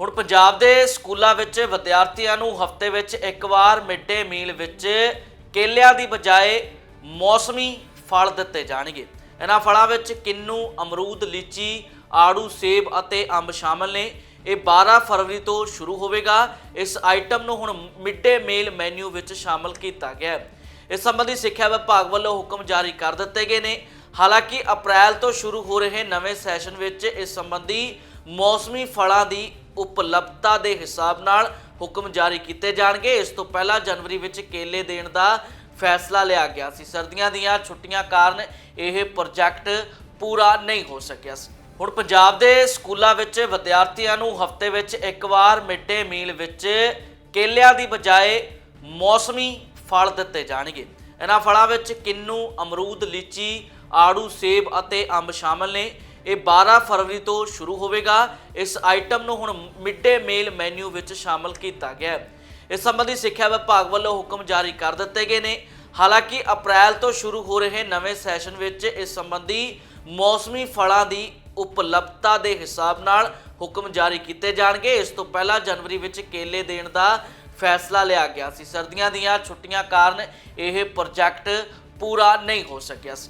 ਹੁਣ ਪੰਜਾਬ ਦੇ ਸਕੂਲਾਂ ਵਿੱਚ ਵਿਦਿਆਰਥੀਆਂ ਨੂੰ ਹਫ਼ਤੇ ਵਿੱਚ ਇੱਕ ਵਾਰ ਮਿਡ ਡੇ ਮੀਲ ਵਿੱਚ ਕੇਲਿਆਂ ਦੀ ਬਜਾਏ ਮੌਸਮੀ ਫਲ ਦਿੱਤੇ ਜਾਣਗੇ। ਇਹਨਾਂ ਫਲਾਂ ਵਿੱਚ ਕਿੰਨੂ, ਅਮਰੂਦ, ਲੀਚੀ, ਆੜੂ, ਸੇਬ ਅਤੇ ਅੰਬ ਸ਼ਾਮਲ ਨੇ। ਇਹ 12 ਫਰਵਰੀ ਤੋਂ ਸ਼ੁਰੂ ਹੋਵੇਗਾ। ਇਸ ਆਈਟਮ ਨੂੰ ਹੁਣ ਮਿਡ ਡੇ ਮੀਲ ਮੈਨੂ ਵਿੱਚ ਸ਼ਾਮਲ ਕੀਤਾ ਗਿਆ ਹੈ। ਇਸ ਸੰਬੰਧੀ ਸਿੱਖਿਆ ਵਿਭਾਗ ਵੱਲੋਂ ਹੁਕਮ ਜਾਰੀ ਕਰ ਦਿੱਤੇ ਗਏ ਨੇ। ਹਾਲਾਂਕਿ ਅਪ੍ਰੈਲ ਤੋਂ ਸ਼ੁਰੂ ਹੋ ਰਹੇ ਨਵੇਂ ਸੈਸ਼ਨ ਵਿੱਚ ਇਸ ਸੰਬੰਧੀ ਮੌਸਮੀ ਫਲਾਂ ਦੀ ਉਪਲਬਧਤਾ ਦੇ ਹਿਸਾਬ ਨਾਲ ਹੁਕਮ ਜਾਰੀ ਕੀਤੇ ਜਾਣਗੇ। ਇਸ ਤੋਂ ਪਹਿਲਾਂ ਜਨਵਰੀ ਵਿੱਚ ਕੇਲੇ ਦੇਣ ਦਾ ਫੈਸਲਾ ਲਿਆ ਗਿਆ ਸੀ। ਸਰਦੀਆਂ ਦੀਆਂ ਛੁੱਟੀਆਂ ਕਾਰਨ ਇਹ ਪ੍ਰੋਜੈਕਟ ਪੂਰਾ ਨਹੀਂ ਹੋ ਸਕਿਆ ਸੀ। ਹੁਣ ਪੰਜਾਬ ਦੇ ਸਕੂਲਾਂ ਵਿੱਚ ਵਿਦਿਆਰਥੀਆਂ ਨੂੰ ਹਫ਼ਤੇ ਵਿੱਚ ਇੱਕ ਵਾਰ ਮਿਡ ਡੇ ਮੀਲ ਵਿੱਚ ਕੇਲਿਆਂ ਦੀ ਬਜਾਏ ਮੌਸਮੀ ਫਲ ਦਿੱਤੇ ਜਾਣਗੇ। ਇਹਨਾਂ ਫਲਾਂ ਵਿੱਚ ਕਿੰਨੂ, ਅਮਰੂਦ, ਲੀਚੀ, ਆੜੂ, ਸੇਬ ਅਤੇ ਅੰਬ ਸ਼ਾਮਲ ਨੇ। ਇਹ 12 ਫਰਵਰੀ ਤੋਂ ਸ਼ੁਰੂ ਹੋਵੇਗਾ। ਇਸ ਆਈਟਮ ਨੂੰ ਹੁਣ ਮਿਡ ਡੇ ਮੀਲ ਮੈਨੂ ਵਿੱਚ ਸ਼ਾਮਲ ਕੀਤਾ ਗਿਆ ਹੈ। ਇਸ ਸੰਬੰਧੀ ਸਿੱਖਿਆ ਵਿਭਾਗ ਵੱਲੋਂ ਹੁਕਮ ਜਾਰੀ ਕਰ ਦਿੱਤੇ ਗਏ ਨੇ। ਹਾਲਾਂਕਿ ਅਪ੍ਰੈਲ ਤੋਂ ਸ਼ੁਰੂ ਹੋ ਰਹੇ ਨਵੇਂ ਸੈਸ਼ਨ ਵਿੱਚ ਇਸ ਸੰਬੰਧੀ ਮੌਸਮੀ ਫਲਾਂ ਦੀ ਉਪਲਬਧਤਾ ਦੇ ਹਿਸਾਬ ਨਾਲ ਹੁਕਮ ਜਾਰੀ ਕੀਤੇ ਜਾਣਗੇ। ਇਸ ਤੋਂ ਪਹਿਲਾਂ ਜਨਵਰੀ ਵਿੱਚ ਕੇਲੇ ਦੇਣ ਦਾ ਫੈਸਲਾ ਲਿਆ ਗਿਆ ਸੀ। ਸਰਦੀਆਂ ਦੀਆਂ ਛੁੱਟੀਆਂ ਕਾਰਨ ਇਹ ਪ੍ਰੋਜੈਕਟ ਪੂਰਾ ਨਹੀਂ ਹੋ ਸਕਿਆ ਸੀ।